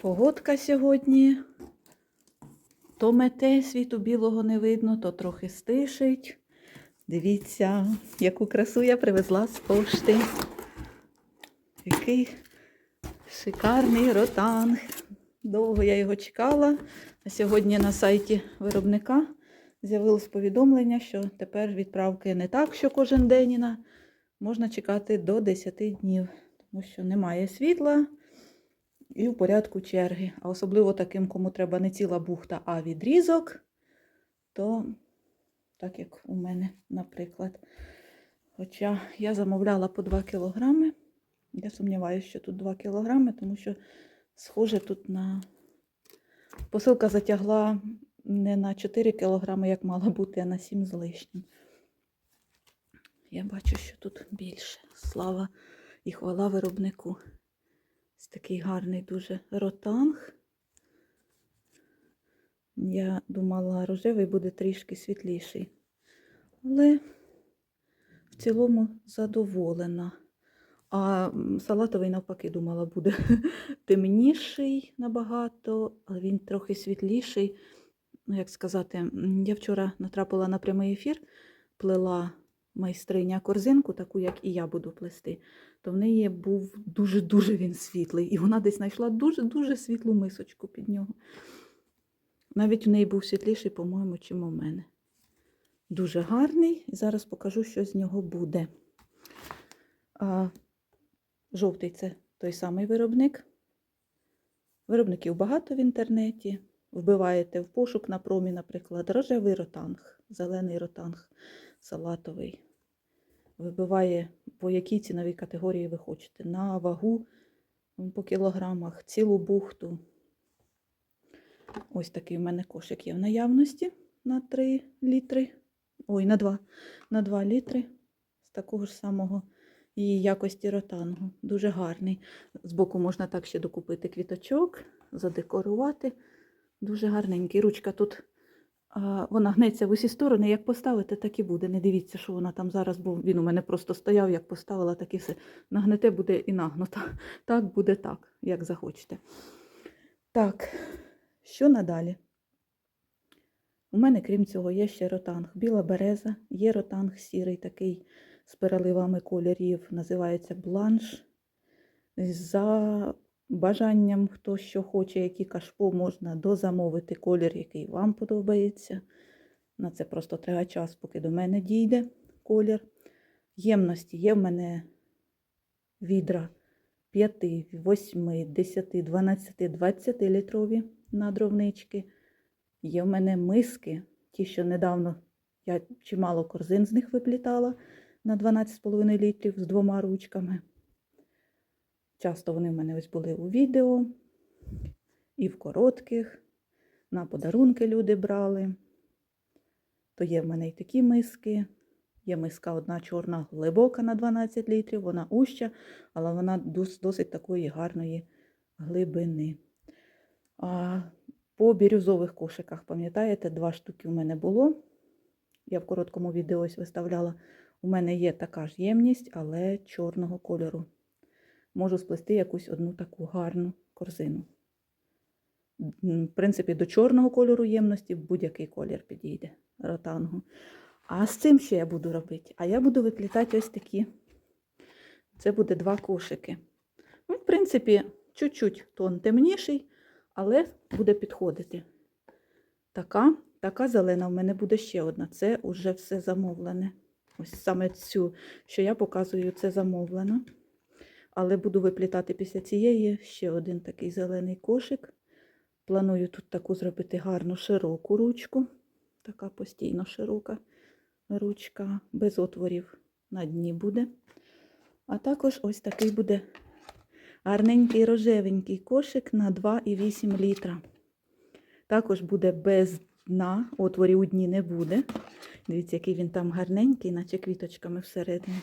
Погодка сьогодні. То мете світу білого не видно, то трохи стишить. Дивіться, яку красу я привезла з пошти. Який шикарний ротанг. Довго я його чекала. А сьогодні на сайті виробника з'явилось повідомлення, що тепер відправки не так, що кожен день можна чекати до 10 днів, тому що немає світла і в порядку черги. А особливо таким, кому треба не ціла бухта, а відрізок, то так як у мене, наприклад. Хоча я замовляла по 2 кілограми. Я сумніваюся, що тут 2 кілограми, тому що схоже тут на посилка затягла не на 4 кілограми, як мала бути, а на 7 з лишнім. Я бачу, що тут більше. Слава і хвала виробнику. Ось такий гарний дуже ротанг. Я думала, рожевий буде трішки світліший. Але в цілому задоволена. А салатовий, навпаки, думала, буде темніший набагато, але він трохи світліший. Ну, як сказати, я вчора натрапила на прямий ефір, плела майстриня корзинку, таку, як і я буду плести, то в неї був дуже-дуже він світлий. І вона десь знайшла дуже-дуже світлу мисочку під нього. Навіть в неї був світліший, по-моєму, чим у мене. Дуже гарний. І зараз покажу, що з нього буде. А, жовтий це той самий виробник. Виробників багато в інтернеті. Вбиваєте в пошук на промі, наприклад, рожевий ротанг, зелений ротанг, салатовий. Вибиває, по якій ціновій категорії ви хочете. На вагу по кілограмах, цілу бухту. Ось такий в мене кошик є в наявності на 3 літри. Ой, на 2, на 2 літри з такого ж самого її якості ротангу. Дуже гарний. Збоку можна так ще докупити квіточок, задекорувати. Дуже гарненький. Ручка тут вона гнеться в усі сторони. Як поставите, так і буде. Не дивіться, що вона там зараз, бо він у мене просто стояв, як поставила, так і все. Нагнете буде і нагнуто. Так буде так, як захочете. Так, що надалі? У мене, крім цього, є ще ротанг. Біла береза, є ротанг сірий, такий з переливами кольорів, називається бланш. За бажанням, хто що хоче, які кашпо, можна дозамовити колір, який вам подобається. На це просто треба час, поки до мене дійде колір. Ємності є в мене відра 5, 8, 10, 12, 20 літрові на дровнички. Є в мене миски, ті, що недавно я чимало корзин з них виплітала на 12,5 літрів з двома ручками. Часто вони в мене ось були у відео і в коротких. На подарунки люди брали. То є в мене і такі миски. Є миска одна чорна, глибока на 12 літрів, вона уща, але вона дос- досить такої гарної глибини. А по бірюзових кошиках, пам'ятаєте, два штуки у мене було. Я в короткому відео ось виставляла. У мене є така ж ємність, але чорного кольору. Можу сплести якусь одну таку гарну корзину. В принципі, до чорного кольору ємності будь-який колір підійде ротангу. А з цим що я буду робити? А я буду виплітати ось такі. Це буде два кошики. Ну, в принципі, чуть-чуть тон темніший, але буде підходити. Така, така зелена в мене буде ще одна. Це вже все замовлене. Ось саме цю, що я показую, це замовлено. Але буду виплітати після цієї ще один такий зелений кошик. Планую тут таку зробити гарну широку ручку. Така постійно широка ручка, без отворів на дні буде. А також ось такий буде гарненький рожевенький кошик на 2,8 літра. Також буде без дна, отворів у дні не буде. Дивіться, який він там гарненький, наче квіточками всередині.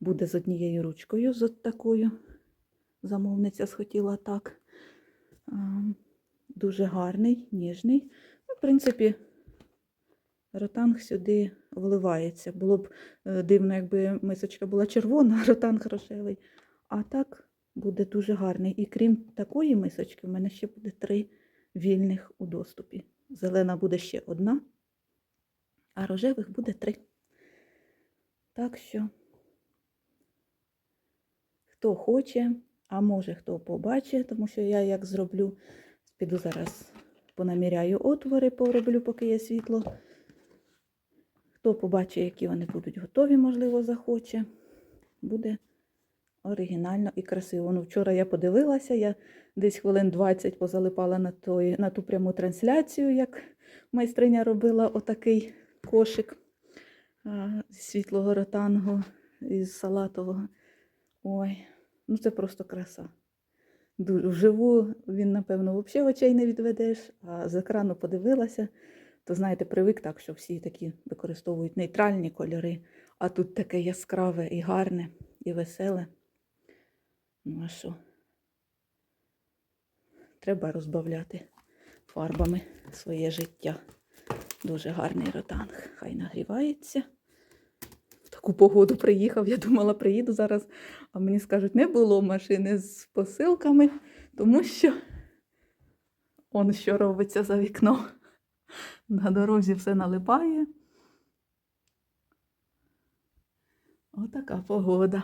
Буде з однією ручкою, з такою. Замовниця схотіла так. Дуже гарний, ніжний. Ну, в принципі, ротанг сюди вливається. Було б е, дивно, якби мисочка була червона, ротанг рожевий. А так буде дуже гарний. І крім такої мисочки, в мене ще буде три вільних у доступі. Зелена буде ще одна, а рожевих буде три. Так що, хто хоче, а може хто побачить, тому що я як зроблю, піду зараз понаміряю отвори, пороблю, поки є світло. Хто побачить, які вони будуть готові, можливо, захоче, буде оригінально і красиво. Ну, вчора я подивилася, я десь хвилин 20 позалипала на, той, на ту пряму трансляцію, як майстриня робила отакий кошик зі світлого ротангу, із салатового. Ой, ну це просто краса. Вживу він, напевно, взагалі очей не відведеш, а з екрану подивилася, то знаєте, привик так, що всі такі використовують нейтральні кольори, а тут таке яскраве і гарне, і веселе. Ну а що? Треба розбавляти фарбами своє життя. Дуже гарний ротанг. Хай нагрівається. Таку погоду приїхав. Я думала, приїду зараз, а мені скажуть, не було машини з посилками, тому що он що робиться за вікном. На дорозі все налипає. Отака погода.